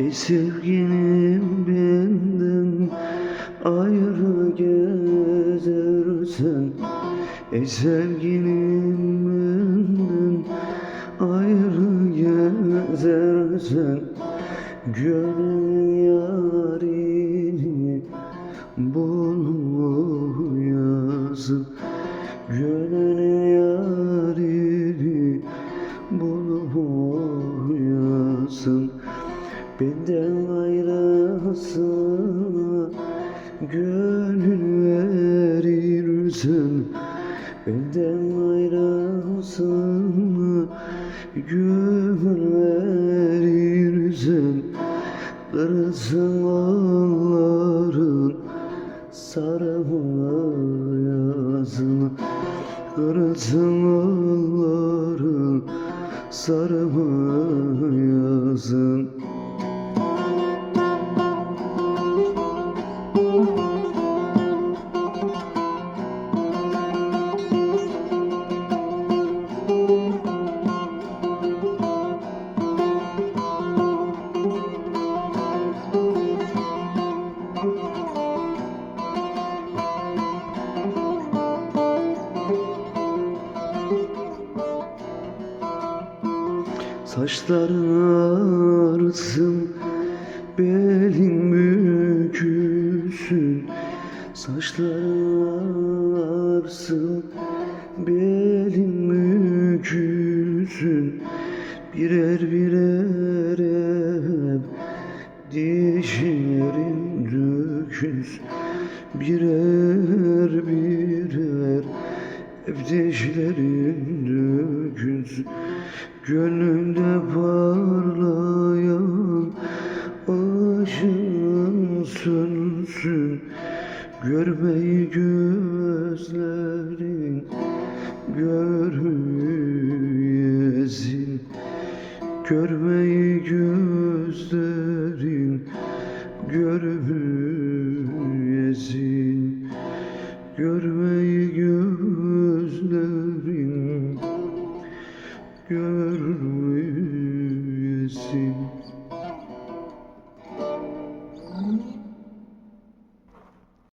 Ey sevgilim benden ayrı gezersen Ey sevgilim benden ayrı gezersen Gönül yarini bulur Benden ayrılsın Gönül verirsen Benden ayrılsın Gönül verirsen Kırılsın ağların Sarmayasın Kırılsın ağların Sarmayasın Saçların ağrısın Belin bükülsün. Saçların ağrısın Belin bükülsün. Birer birer hep Dişlerin dökülsün. Birer birer hep dişlerin dökülsün Gönlümde parlayan ışığın sönsün Görmeyi gözlerin görmeyesin. Görmeyi gözlerin görmeyesin